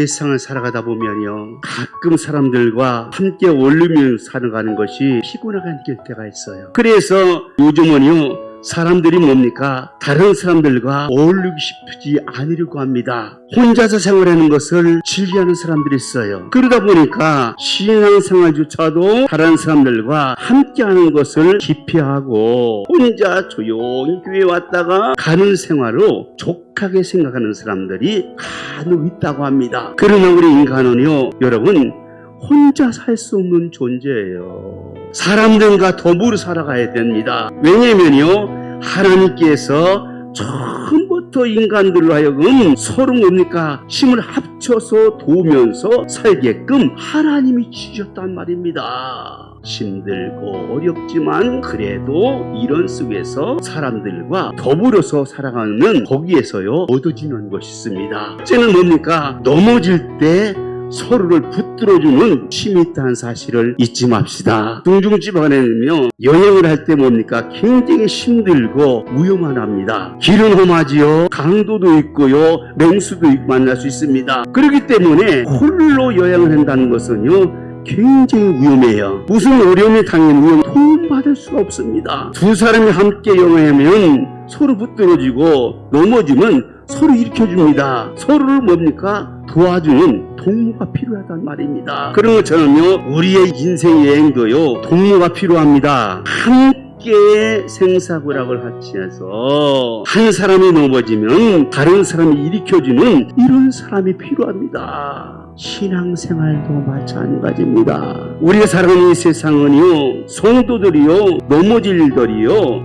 세상을 살아가다 보면요. 가끔 사람들과 함께 어울리며 살아가는 것이 피곤하게 느낄 때가 있어요. 그래서 요즘은요. 사람들이 뭡니까? 다른 사람들과 어울리고 싶지 않으려고 합니다. 혼자서 생활하는 것을 즐겨하는 사람들이 있어요. 그러다 보니까 신앙생활조차도 다른 사람들과 함께하는 것을 기피하고 혼자 조용히 교회 왔다가 가는 생활로 족하게 생각하는 사람들이 간혹 있다고 합니다. 그러나 우리 인간은요, 여러분, 혼자 살 수 없는 존재예요. 사람들과 더불어 살아가야 됩니다. 왜냐면요, 하나님께서 처음부터 인간들로 하여금 서로 뭡니까? 힘을 합쳐서 도우면서 살게끔 하나님이 주셨단 말입니다. 힘들고 어렵지만 그래도 이런 속에서 사람들과 더불어서 살아가는 거기에서요 얻어지는 것이 있습니다. 쟤는 뭡니까? 넘어질 때 서로를 붙들어주는 힘이 있다는 사실을 잊지 맙시다. 둥중집안에는요 여행을 할 때 뭡니까 굉장히 힘들고 위험합니다. 길은 험하지요, 강도도 있고요, 맹수도 만날 수 있습니다. 그렇기 때문에 홀로 여행을 한다는 것은요 굉장히 위험해요. 무슨 어려움이 당하면 도움받을 수가 없습니다. 두 사람이 함께 여행하면 서로 붙들어지고 넘어지면 서로 일으켜줍니다. 서로를 뭡니까? 도와주는 동무가 필요하단 말입니다. 그런 것처럼요, 우리의 인생 여행도요, 동무가 필요합니다. 함께 생사고락을 합치해서 한 사람이 넘어지면 다른 사람이 일으켜주는 이런 사람이 필요합니다. 신앙생활도 마찬가지입니다. 우리가 살아가는 이 세상은요, 성도들이요, 넘어질 일들이요,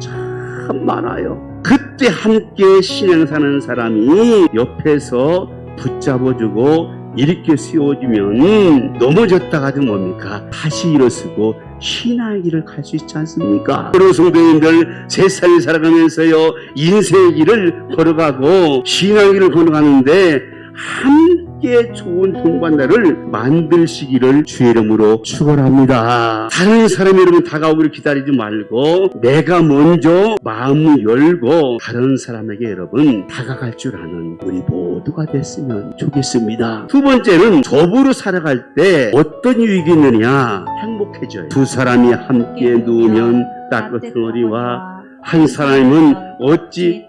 참 많아요. 그때 함께 신앙 사는 사람이 옆에서 붙잡아주고 일으켜 세워주면 넘어졌다가도 뭡니까? 다시 일어서고 신앙의 길을 갈 수 있지 않습니까? 그런 성도님들 세상에 살아가면서요 인생의 길을 걸어가고 신앙의 길을 걸어가는데 함께 좋은 동반자를 만들시기를 주의 이름으로 축원합니다. 다른 사람이 여러분 다가오기를 기다리지 말고 내가 먼저 마음을 열고 다른 사람에게 여러분 다가갈 줄 아는 우리 모두가 됐으면 좋겠습니다. 두 번째는 더불어 살아갈 때 어떤 유익이 있느냐 행복해져요. 두 사람이 함께 누우면 따뜻한 어리와 한 사람은 어찌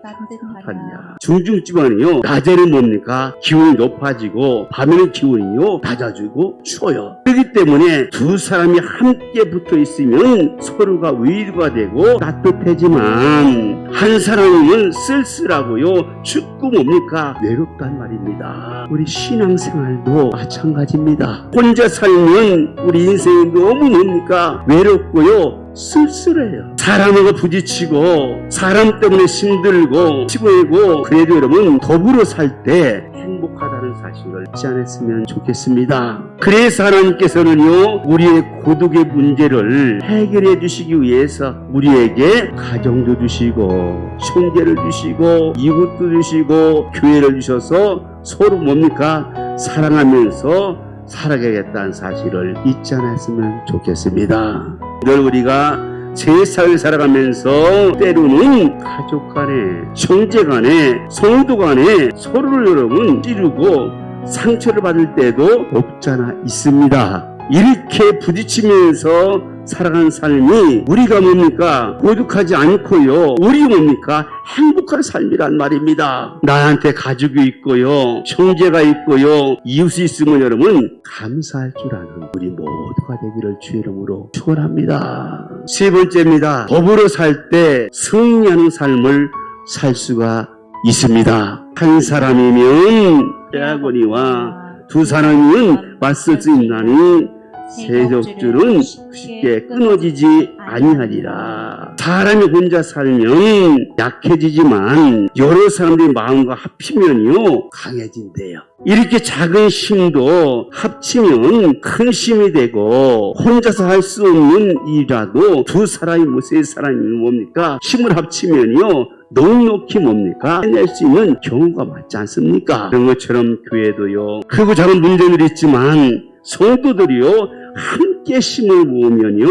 하냐. 중중집안이요. 낮에는 뭡니까? 기온이 높아지고 밤에는 기온이요. 낮아지고 추워요. 그렇기 때문에 두 사람이 함께 붙어 있으면 서로가 위로가 되고 따뜻해지만 한 사람은 쓸쓸하고요. 춥고 뭡니까? 외롭단 말입니다. 우리 신앙생활도 마찬가지입니다. 혼자 살면 우리 인생이 너무 뭡니까? 외롭고요. 쓸쓸해요. 사람하고 부딪히고 사람 때문에 힘들고 치고이고 그래도 여러분 더불어 살 때 행복하다는 사실을 잊지 않았으면 좋겠습니다. 그래서 하나님께서는요 우리의 고독의 문제를 해결해 주시기 위해서 우리에게 가정도 주시고 형제를 주시고 이웃도 주시고 교회를 주셔서 서로 뭡니까 사랑하면서 살아가겠다는 사실을 잊지 않았으면 좋겠습니다. 늘 우리가 세상을 살아가면서 때로는 가족 간에, 형제 간에, 성도 간에 서로를 여러분 찌르고 상처를 받을 때도 없잖아 있습니다. 이렇게 부딪히면서 살아가는 삶이 우리가 뭡니까? 고독하지 않고요. 우리 뭡니까? 행복한 삶이란 말입니다. 나한테 가족이 있고요. 형제가 있고요. 이웃이 있으면 여러분 감사할 줄 아는 우리 모두가 되기를 주의 이름으로 축원합니다. 세 번째입니다. 더불어 살때 승리하는 삶을 살 수가 있습니다. 한 사람이면 빼앗거니와 두 사람이면 맞설 수 있나니 세족줄은 쉽게 끊어지지 아니하리라. 사람이 혼자 살면 약해지지만 여러 사람들이 마음과 합치면요 강해진대요. 이렇게 작은 힘도 합치면 큰 힘이 되고 혼자서 할 수 없는 일이라도 두 사람이 뭐세 사람이 뭡니까 힘을 합치면요 넉넉히 뭡니까? 해낼 수 있는 경우가 많지 않습니까? 그런 것처럼 교회도요. 크고 작은 문제들이 있지만 성도들이요. 함께 힘을 모으면요.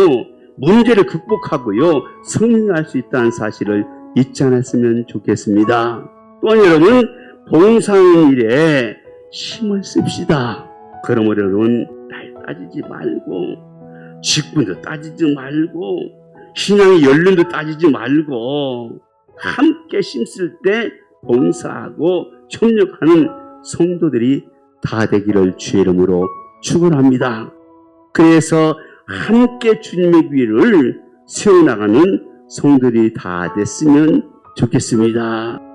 문제를 극복하고요. 승리할 수 있다는 사실을 잊지 않았으면 좋겠습니다. 또한 여러분, 봉사하는 일에 힘을 씁시다. 그러므로는 날 따지지 말고 직분도 따지지 말고 신앙의 연륜도 따지지 말고 함께 심쓸 때 봉사하고 협력하는 성도들이 다 되기를 주의 이름으로 축원합니다. 그래서 함께 주님의 귀를 세워나가는 성들이 다 됐으면 좋겠습니다.